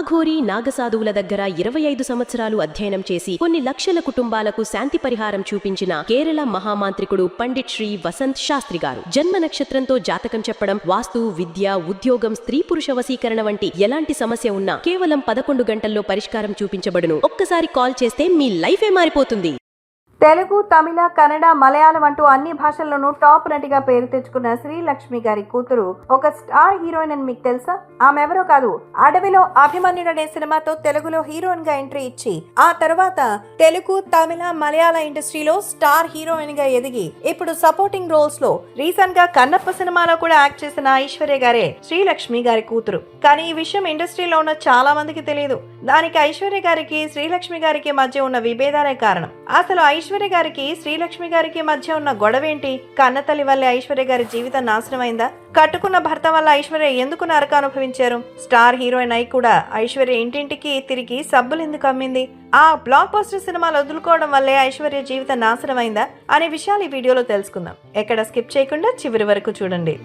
అఘోరి నాగసాధువుల దగ్గర ఇరవై ఐదు సంవత్సరాలు అధ్యయనం చేసి కొన్ని లక్షల కుటుంబాలకు శాంతి పరిహారం చూపించిన కేరళ మహామాంత్రికుడు పండిట్ శ్రీ వసంత్ శాస్త్రి గారు. జన్మ నక్షత్రంతో జాతకం చెప్పడం వాస్తు విద్య ఉద్యోగం స్త్రీ పురుష వశీకరణ వంటి ఎలాంటి సమస్య ఉన్నా కేవలం పదకొండు గంటల్లో పరిష్కారం చూపించబడును. ఒక్కసారి కాల్ చేస్తే మీ లైఫే మారిపోతుంది. తెలుగు తమిళ కన్నడ మలయాళం అంటూ అన్ని భాషల్లోనూ టాప్ నటిగా పేరు తెచ్చుకున్న శ్రీలక్ష్మి గారి కూతురు ఒక స్టార్ హీరోయిన్ అని మీకు తెలుసా? ఆమె ఎవరో కాదు అడవిలో అభిమన్యుడు అనే సినిమాతో తెలుగులో హీరోయిన్గా ఎంట్రీ ఇచ్చి ఆ తర్వాత తెలుగు తమిళ మలయాళ ఇండస్ట్రీలో స్టార్ హీరోయిన్గా ఎదిగి ఇప్పుడు సపోర్టింగ్ రోల్స్లో రీసెంట్గా కన్నప్ప సినిమాలో కూడా యాక్ట్ చేసిన ఐశ్వర్య గారే శ్రీలక్ష్మి గారి కూతురు. కానీ ఈ విషయం ఇండస్ట్రీలో ఉన్న చాలా మందికి తెలియదు దానికి ఐశ్వర్య గారికి శ్రీలక్ష్మి గారికి మధ్య ఉన్న విభేదాలే కారణం. అసలు ఐశ్వర్య గారికి శ్రీలక్ష్మి గారికి మధ్య ఉన్న గొడవేంటి? కన్నతల్లి వల్లే ఐశ్వర్య గారి జీవితం నాశనమైందా? కట్టుకున్న భర్త వల్ల ఐశ్వర్య ఎందుకు నరక అనుభవించారు? స్టార్ హీరోయిన్ అయి కూడా ఐశ్వర్య ఇంటింటికి తిరిగి సబ్బులు ఎందుకు అమ్మింది? ఆ బ్లాక్ పోస్టర్ సినిమాలు వదులుకోవడం వల్లే ఐశ్వర్య జీవితం నాశనం అయిందా అనే విషయాలు ఈ వీడియోలో తెలుసుకుందాం. ఎక్కడ స్కిప్ చేయకుండా చివరి వరకు చూడండి.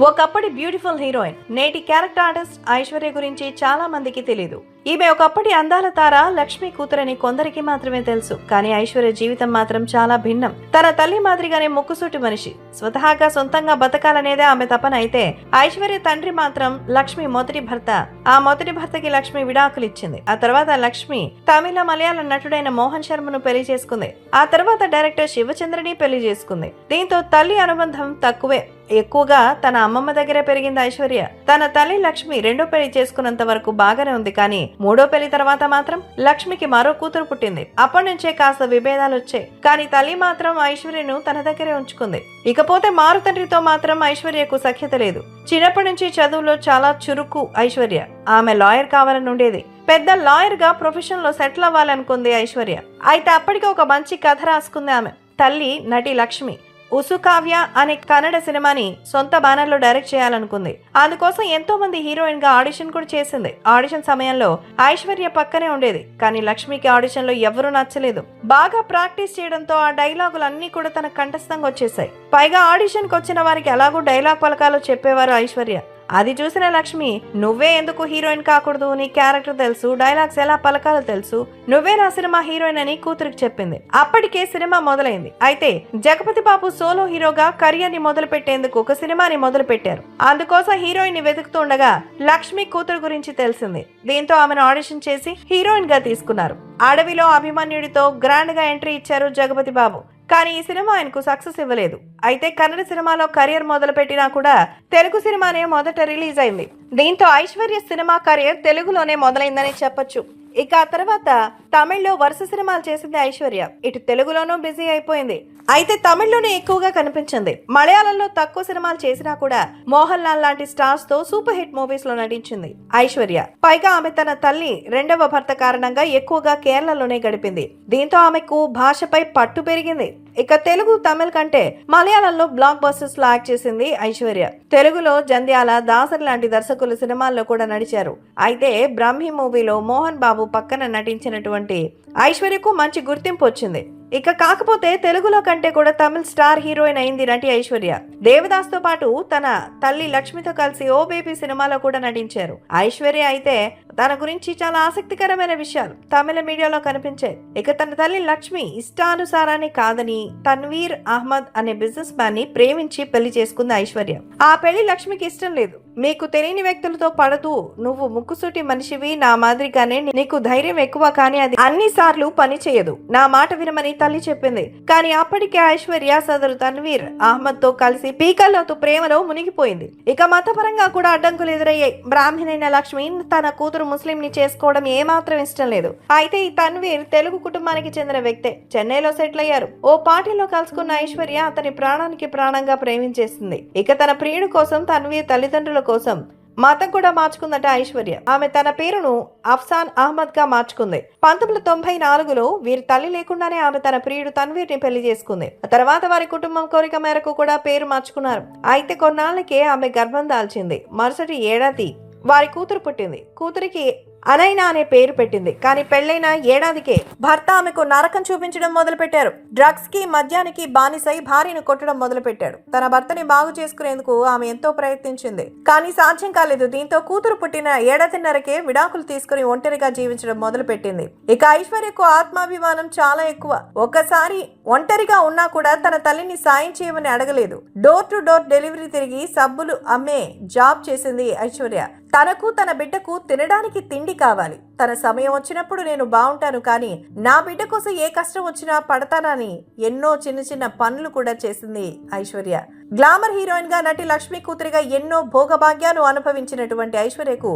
ఒకప్పటి బ్యూటిఫుల్ హీరోయిన్ నేటి క్యారెక్టర్ ఆర్టిస్ట్ ఐశ్వర్య గురించి చాలా మందికి తెలియదు ఈమె ఒకప్పటి అందాల తార లక్ష్మి కూతురని కొందరికి మాత్రమే తెలుసు కానీ ఐశ్వర్య జీవితం మాత్రం చాలా భిన్నం. తన తల్లి మాదిరిగానే ముక్కుసూటి మనిషి. స్వతహాగా సొంతంగా బతకాలనేదే ఆమె తపన అయితే ఐశ్వర్య తండ్రి మాత్రం లక్ష్మి మొదటి భర్త. ఆ మొదటి భర్తకి లక్ష్మి విడాకులు ఇచ్చింది ఆ తర్వాత లక్ష్మి తమిళ మలయాళ నటుడైన మోహన్ శర్మను పెళ్ళి చేసుకుంది. ఆ తర్వాత డైరెక్టర్ శివచంద్రని పెళ్ళి చేసుకుంది. దీంతో తల్లి అనుబంధం తక్కువే. ఎక్కువగా తన అమ్మమ్మ దగ్గరే పెరిగింది ఐశ్వర్య. తన తల్లి లక్ష్మి రెండో పెళ్ళి చేసుకున్నంత వరకు బాగానే ఉంది కానీ మూడో పెళ్ళి తర్వాత మాత్రం లక్ష్మికి మరో కూతురు పుట్టింది. అప్పటి నుంచే కాస్త విభేదాలు వచ్చాయి. కానీ తల్లి మాత్రం ఐశ్వర్యను తన దగ్గరే ఉంచుకుంది. ఇకపోతే మారు తండ్రితో మాత్రం ఐశ్వర్యకు సఖ్యత లేదు. చిన్నప్పటి నుంచి చదువులో చాలా చురుకు ఐశ్వర్య. ఆమె లాయర్ కావాలని ఉండేది. పెద్ద లాయర్గా ప్రొఫెషన్లో సెటిల్ అవ్వాలనుకుంది ఐశ్వర్య. అయితే అప్పటికి ఒక మంచి కథ రాసుకుంది ఆమె. తల్లి నటి లక్ష్మి. ఉసుకావ్య అనే కన్నడ సినిమాని సొంత బ్యానర్లో డైరెక్ట్ చేయాలనుకుంది. అందుకోసం ఎంతో మంది హీరోయిన్గా ఆడిషన్ కూడా చేసింది. ఆడిషన్ సమయంలో ఐశ్వర్య పక్కనే ఉండేది కానీ లక్ష్మికి ఆడిషన్లో ఎవరూ నచ్చలేదు. బాగా ప్రాక్టీస్ చేయడంతో ఆ డైలాగులు అన్ని కూడా తన కంఠస్థంగా వచ్చేసాయి పైగా ఆడిషన్కి వచ్చిన వారికి ఎలాగో డైలాగ్ పలకాలో చెప్పేవారు ఐశ్వర్య. అది చూసిన లక్ష్మి నువ్వే ఎందుకు హీరోయిన్ కాకూడదు? నీ క్యారెక్టర్ తెలుసు డైలాగ్స్ ఎలా పలకాలో తెలుసు. నువ్వే నా సినిమా హీరోయిన్ అని కూతురికి చెప్పింది. అప్పటికే సినిమా మొదలైంది. అయితే జగపతి బాబు సోలో హీరోగా కెరియర్ని మొదలు పెట్టేందుకు ఒక సినిమాని మొదలు పెట్టారు అందుకోసం హీరోయిన్ని వెతుకుతుండగా లక్ష్మి కూతురు గురించి తెలిసింది. దీంతో ఆమెను ఆడిషన్ చేసి హీరోయిన్గా తీసుకున్నారు. అడవిలో అభిమన్యుడితో గ్రాండ్గా ఎంట్రీ ఇచ్చారు జగపతి బాబు. కానీ ఈ సినిమా ఆయనకు సక్సెస్ ఇవ్వలేదు. అయితే కన్నడ సినిమాలో కెరియర్ మొదలు పెట్టినా కూడా తెలుగు సినిమానే మొదట రిలీజ్ అయింది. దీంతో ఐశ్వర్య సినిమా కెరియర్ తెలుగులోనే మొదలైందని చెప్పొచ్చు. ఇక ఆ తర్వాత తమిళ్ళో వరుస సినిమాలు చేసింది ఐశ్వర్య. ఇటు తెలుగులోనూ బిజీ అయిపోయింది. అయితే తమిళ్ళోనే ఎక్కువగా కనిపించింది. మలయాళంలో తక్కువ సినిమాలు చేసినా కూడా మోహన్ లాల్ లాంటి స్టార్స్తో సూపర్ హిట్ మూవీస్లో నటించింది ఐశ్వర్య. పైగా ఆమె తన తల్లి రెండవ భర్త కారణంగా ఎక్కువగా కేరళలోనే గడిపింది. దీంతో ఆమెకు భాషపై పట్టు పెరిగింది. ఇక తెలుగు తమిళ్ కంటే మలయాళంలో బ్లాక్ బస్టర్స్లో యాక్ట్ చేసింది ఐశ్వర్య. తెలుగులో జంధ్యాల దాసరి లాంటి దర్శకులు సినిమాల్లో కూడా నడిచారు. అయితే బ్రహ్మి మూవీలో మోహన్ బాబు పక్కన నటించినటువంటి ఐశ్వర్యకు మంచి గుర్తింపు వచ్చింది. ఇక కాకపోతే తెలుగులో కంటే కూడా తమిళ స్టార్ హీరోయిన్ అయింది నటి ఐశ్వర్య. దేవదాస్తో పాటు తన తల్లి లక్ష్మితో కలిసి ఓ బేబీ సినిమాలో కూడా నటించారు. ఐశ్వర్య అయితే తన గురించి చాలా ఆసక్తికరమైన విషయాలు తమిళ మీడియాలో కనిపించాయి. ఇక తన తల్లి లక్ష్మి ఇష్టానుసారాన్ని కాదని తన్వీర్ అహ్మద్ అనే బిజినెస్ మ్యాన్ని ప్రేమించి పెళ్ళి చేసుకుంది ఐశ్వర్య. ఆ పెళ్ళి లక్ష్మికి ఇష్టం లేదు. మీకు తెలియని వ్యక్తులతో పడదు నువ్వు ముక్కుసూటి మనిషివి నా మాదిరిగానే నీకు ధైర్యం ఎక్కువ కానీ అది అన్ని సార్లు పని చేయదు. నా మాట వినమని తల్లి చెప్పింది. కానీ అప్పటికే ఐశ్వర్య సదరు తన్వీర్ అహ్మద్తో కలిసి పీకల్లోతు ప్రేమలో మునిగిపోయింది. ఇక మతపరంగా కూడా అడ్డంకులు ఎదురయ్యాయి. బ్రాహ్మణైన లక్ష్మి తన కూతురు ముస్లిం ని చేసుకోవడం ఏమాత్రం ఇష్టం లేదు. అయితే ఈ తన్వీర్ తెలుగు కుటుంబానికి చెందిన వ్యక్తే. చెన్నైలో సెటిల్ అయ్యారు ఓ పార్టీలో కలుసుకున్న ఐశ్వర్య అతని ప్రాణానికి ప్రాణంగా ప్రేమించేసింది. ఇక తన ప్రియుడు కోసం తన్వీర్ తల్లిదండ్రులు కోసం మతం కూడా మార్చుకుందట ఐశ్వర్య. ఆమె తన పేరును అఫ్సాన్ అహ్మద్గా మార్చుకుంది. పంతొమ్మిది తొంభై నాలుగులో వీరి తల్లి లేకుండానే ఆమె తన ప్రియుడు తన్వీర్ని పెళ్ళి చేసుకుంది. ఆ తర్వాత వారి కుటుంబం కోరిక మేరకు కూడా పేరు మార్చుకున్నారు. అయితే కొన్నాళ్ళకే ఆమె గర్భం దాల్చింది. మరుసటి ఏడాది వారి కూతురు పుట్టింది. కూతురికి అనైనా అనే పేరు పెట్టింది. కానీ పెళ్ళైన ఏడాదికే భర్త ఆమెకు నరకం చూపించడం మొదలుపెట్టారు. డ్రగ్స్కి మద్యానికి బానిసై భార్యను కొట్టడం మొదలుపెట్టాడు. తన భర్తని బాగు చేసుకునేందుకు ఆమె ఎంతో ప్రయత్నించింది. కానీ సాధ్యం కాలేదు. దీంతో కూతురు పుట్టిన ఏడాదిన్నరకే విడాకులు తీసుకుని ఒంటరిగా జీవించడం మొదలుపెట్టింది. ఇక ఐశ్వర్యకు ఆత్మాభిమానం చాలా ఎక్కువ. ఒక్కసారి ఒంటరిగా ఉన్నా కూడా తన తల్లిని సాయం చేయమని అడగలేదు. డోర్ టు డోర్ డెలివరీ తిరిగి సబ్బులు అమ్మే జాబ్ చేసింది ఐశ్వర్య. తనకు తన బిడ్డకు తినడానికి తిండి కావాలి. తన సమయం వచ్చినప్పుడు నేను బాగుంటాను కానీ నా బిడ్డ కోసం ఏ కష్టం వచ్చినా పడతానని ఎన్నో చిన్న చిన్న పనులు కూడా చేసింది ఐశ్వర్య. గ్లామర్ హీరోయిన్గా నటి లక్ష్మి కూతురిగా ఎన్నో భోగభాగ్యాలు అనుభవించినటువంటి ఐశ్వర్యకు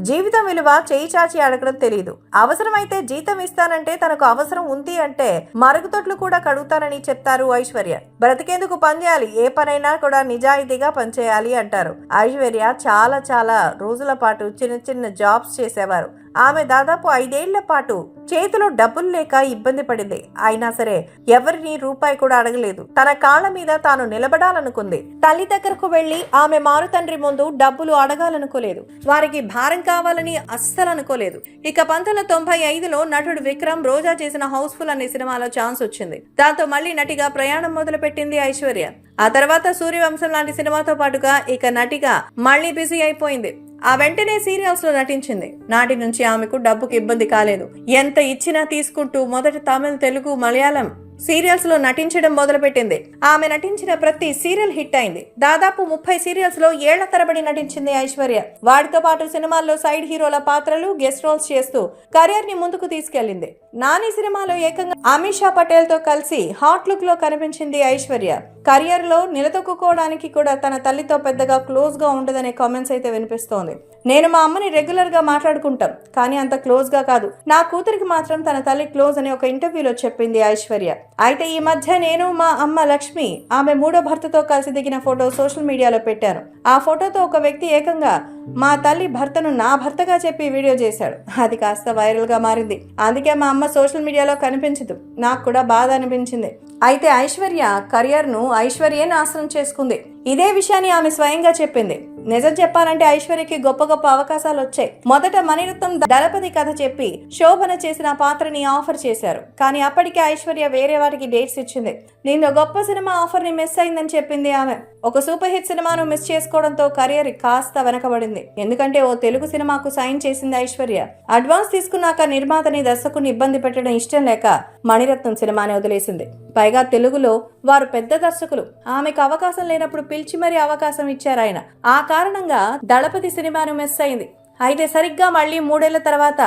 జీవితం విలువ చేయి చాచి అడగడం తెలియదు అవసరమైతే జీతం ఇస్తానంటే తనకు అవసరం ఉంది అంటే మరుగుదొడ్లు కూడా కడుగుతానని చెప్తారు ఐశ్వర్య. బ్రతికేందుకు పనిచేయాలి ఏ పనైనా కూడా నిజాయితీగా పనిచేయాలి అంటారు. ఐశ్వర్య చాలా చాలా రోజుల పాటు చిన్న చిన్న జాబ్స్ చేసేవారు. ఆమె దాదాపు ఐదేళ్ళ పాటు చేతిలో డబ్బులు లేక ఇబ్బంది పడింది. అయినా సరే ఎవరిని రూపాయి కూడా అడగలేదు. తన కాళ్ళ మీద తాను నిలబడాలనుకుంది. తల్లి దగ్గరకు వెళ్ళి ఆమె మారు తండ్రి ముందు డబ్బులు అడగాలనుకోలేదు. వారికి భారం కావాలని అస్సలు అనుకోలేదు. ఇక పంతొమ్మిది తొంభై ఐదులో నటుడు విక్రమ్ రోజా చేసిన హౌస్ఫుల్ అనే సినిమాలో ఛాన్స్ వచ్చింది. దాంతో మళ్ళీ నటిగా ప్రయాణం మొదలుపెట్టింది ఐశ్వర్య. ఆ తర్వాత సూర్యవంశం లాంటి సినిమాతో పాటుగా ఇక నటిగా మళ్ళీ బిజీ అయిపోయింది. ఆ వెంటనే సీరియల్స్లో నటించింది. నాటి నుంచి ఆమెకు డబ్బుకి ఇబ్బంది కాలేదు. ఎంత ఇచ్చినా తీసుకుంటూ మొదట తమిళ తెలుగు మలయాళం సీరియల్స్లో నటించడం మొదలుపెట్టింది. ఆమె నటించిన ప్రతి సీరియల్ హిట్ అయింది. దాదాపు ముప్పై సీరియల్స్లో ఏళ్ళ తరబడి నటించింది ఐశ్వర్య. వాటితో పాటు సినిమాల్లో సైడ్ హీరోల పాత్రలు గెస్ట్ రోల్స్ చేస్తూ కరియర్ని ముందుకు తీసుకెళ్ళింది నాని సినిమాలో ఏకంగా అమిషా పటేల్తో కలిసి హాట్ లుక్లో కనిపించింది ఐశ్వర్య. కెరియర్లో నిలదొక్కుకోవడానికి కూడా తన తల్లితో పెద్దగా క్లోజ్గా ఉండదనే కామెంట్స్ అయితే వినిపిస్తోంది. నేను మా అమ్మని రెగ్యులర్గా మాట్లాడుకుంటాం కానీ అంత క్లోజ్గా కాదు. నా కూతురికి మాత్రం తన తల్లి క్లోజ్ అని ఒక ఇంటర్వ్యూలో చెప్పింది ఐశ్వర్య. అయితే ఈ మధ్య నేను మా అమ్మ లక్ష్మి ఆమె మూడో భర్తతో కలిసి దిగిన ఫోటో సోషల్ మీడియాలో పెట్టాను. ఆ ఫోటోతో ఒక వ్యక్తి ఏకంగా మా తల్లి భర్తను నా భర్తగా చెప్పి వీడియో చేశాడు. అది కాస్త వైరల్గా మారింది. అందుకే మా అమ్మ సోషల్ మీడియాలో కనిపించదు. నాకు కూడా బాధ అనిపించింది. అయితే ఐశ్వర్య కెరియర్ను ఐశ్వర్యే నాశనం చేసుకుంది. ఇదే విషయాన్ని ఆమె స్వయంగా చెప్పింది. నిజం చెప్పాలంటే ఐశ్వర్యకి గొప్ప గొప్ప అవకాశాలు వచ్చాయి. మొదట మణిరత్నం దళపతి కథ చెప్పి శోభన చేసిన పాత్రని ఆఫర్ చేశారు. కానీ అప్పటికే ఐశ్వర్య వేరే వారికి డేట్స్ ఇచ్చింది. నిన్న గొప్ప సినిమా ఆఫర్ని మిస్ అయిందని చెప్పింది ఆమె. ఒక సూపర్ హిట్ సినిమాను మిస్ చేసుకోవడంతో కెరియర్ కాస్త వెనకబడింది. ఎందుకంటే ఓ తెలుగు సినిమాకు సైన్ చేసింది ఐశ్వర్య. అడ్వాన్స్ తీసుకున్నాక నిర్మాతని దర్శకుని ఇబ్బంది పెట్టడం ఇష్టం లేక మణిరత్నం సినిమాని వదిలేసింది. పైగా తెలుగులో వారు పెద్ద దర్శకులు. ఆమెకు అవకాశం లేనప్పుడు పిలిచి మరీ అవకాశం ఇచ్చారు ఆయన. ఆ కారణంగా దళపతి సినిమాను మిస్ అయింది. అయితే సరిగ్గా మళ్ళీ మూడేళ్ళ తర్వాత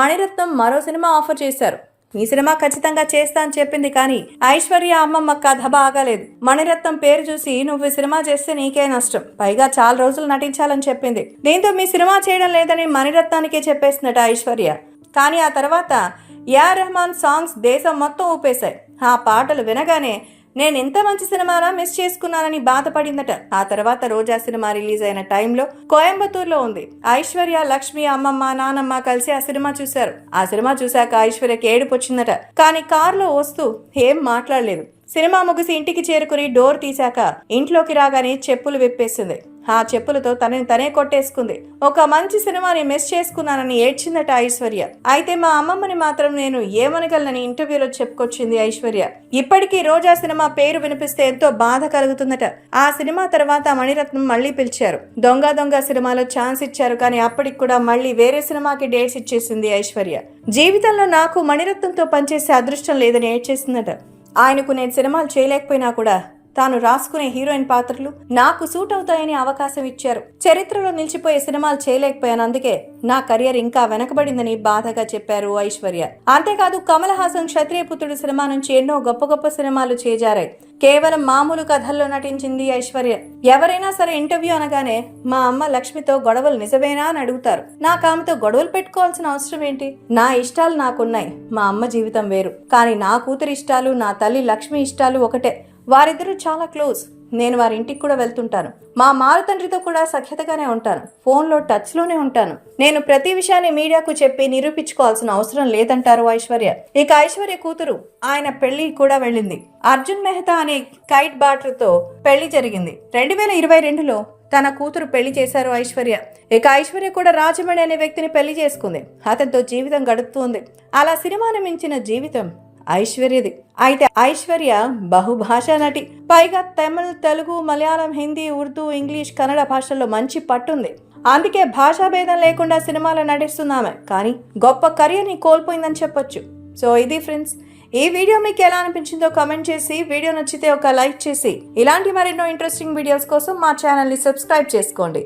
మణిరత్నం మరో సినిమా ఆఫర్ చేశారు. ఈ సినిమా ఖచ్చితంగా చేస్తా అని చెప్పింది కానీ ఐశ్వర్య అమ్మమ్మ కథ బాగాలేదు. మణిరత్నం పేరు చూసి నువ్వు సినిమా చేస్తే నీకే నష్టం. పైగా చాలా రోజులు నటించాలని చెప్పింది. దీంతో మీ సినిమా చేయడం లేదని మణిరత్నానికే చెప్పేసిందట ఐశ్వర్య. కానీ ఆ తర్వాత ఏఆర్ రెహమాన్ సాంగ్స్ దేశం మొత్తం ఊపేశాయి. ఆ పాటలు వినగానే నేను ఎంత మంచి సినిమానా మిస్ చేసుకున్నానని బాధపడిందట. ఆ తర్వాత రోజా సినిమా రిలీజ్ అయిన టైంలో కోయంబత్తూర్లో ఉంది. ఐశ్వర్య లక్ష్మి అమ్మమ్మ నానమ్మ కలిసి ఆ సినిమా చూశారు. ఆ సినిమా చూశాక ఐశ్వర్యకి ఏడుపు వచ్చిందట కానీ కారులో వస్తూ ఏం మాట్లాడలేదు. సినిమా ముగిసి ఇంటికి చేరుకుని డోర్ తీశాక ఇంట్లోకి రాగానే చెప్పులు విప్పేసింది. ఆ చెప్పులతో తనని తనే కొట్టేసుకుంది. ఒక మంచి సినిమాని మిస్ చేసుకున్నానని ఏడ్చిందట ఐశ్వర్య. అయితే మా అమ్మమ్మని మాత్రం నేను ఏమనగలనని ఇంటర్వ్యూలో చెప్పుకొచ్చింది ఐశ్వర్య. ఇప్పటికీ రోజా సినిమా పేరు వినిపిస్తే ఎంతో బాధ కలుగుతుందట. ఆ సినిమా తర్వాత మణిరత్నం మళ్ళీ పిలిచారు. దొంగ దొంగ సినిమాలో ఛాన్స్ ఇచ్చారు కానీ అప్పటికి కూడా మళ్ళీ వేరే సినిమాకి డేట్స్ ఇచ్చేసింది ఐశ్వర్య. జీవితంలో నాకు మణిరత్నంతో పనిచేసే అదృష్టం లేదని ఏడ్చేసిందట. ఆయనకు నేను సినిమాలు చేయలేకపోయినా కూడా తాను రాసుకునే హీరోయిన్ పాత్రలు నాకు సూట్ అవుతాయని అవకాశం ఇచ్చారు. చరిత్రలో నిలిచిపోయే సినిమాలు చేయలేకపోయాను. అందుకే నా కెరియర్ ఇంకా వెనకబడిందని బాధగా చెప్పారు ఐశ్వర్య. అంతేకాదు కమల్ హాసన్ క్షత్రియ పుత్రుడు సినిమా నుంచి ఎన్నో గొప్ప గొప్ప సినిమాలు చేజారాయి. కేవలం మామూలు కథల్లో నటించింది ఐశ్వర్య. ఎవరైనా సరే ఇంటర్వ్యూ అనగానే మా అమ్మ లక్ష్మితో గొడవలు నిజమేనా అని అడుగుతారు. నాకు ఆమెతో గొడవలు పెట్టుకోవాల్సిన అవసరం ఏంటి? నా ఇష్టాలు నాకున్నాయి. మా అమ్మ జీవితం వేరు. కానీ నా కూతురి ఇష్టాలు నా తల్లి లక్ష్మి ఇష్టాలు ఒకటే. వారిద్దరూ చాలా క్లోజ్. నేను వారి ఇంటికి కూడా వెళ్తుంటాను. మా మారుతండ్రితో కూడా సఖ్యతగానే ఉంటాను. ఫోన్లో టచ్లోనే ఉంటాను. నేను ప్రతి విషయాన్ని మీడియాకు చెప్పి నిరూపించుకోవాల్సిన అవసరం లేదంటారు ఐశ్వర్య. ఇక ఐశ్వర్య కూతురు ఆయన పెళ్ళి కూడా వెళ్ళింది. అర్జున్ మెహతా అనే కైట్ బాటర్తో పెళ్ళి జరిగింది. రెండు వేల ఇరవై రెండులో తన కూతురు పెళ్ళి చేశారు ఐశ్వర్య. ఇక ఐశ్వర్య కూడా రాజమణి అనే వ్యక్తిని పెళ్ళి చేసుకుంది. అతనితో జీవితం గడుపుతుంది. అలా సినిమాను మించిన జీవితం ఐశ్వర్యది. అయితే ఐశ్వర్య బహుభాషా నటి. పైగా తమిళ్ తెలుగు మలయాళం హిందీ ఉర్దూ ఇంగ్లీష్ కన్నడ భాషల్లో మంచి పట్టుంది. అందుకే భాషా భేదం లేకుండా సినిమాలో నటిస్తున్నామే కానీ గొప్ప కెరియర్ని కోల్పోయిందని చెప్పొచ్చు. సో ఇది ఫ్రెండ్స్. ఈ వీడియో మీకు ఎలా అనిపించిందో కమెంట్ చేసి వీడియో నచ్చితే ఒక లైక్ చేసి ఇలాంటి మరెన్నో ఇంట్రెస్టింగ్ వీడియోస్ కోసం మా ఛానల్ని సబ్స్క్రైబ్ చేసుకోండి.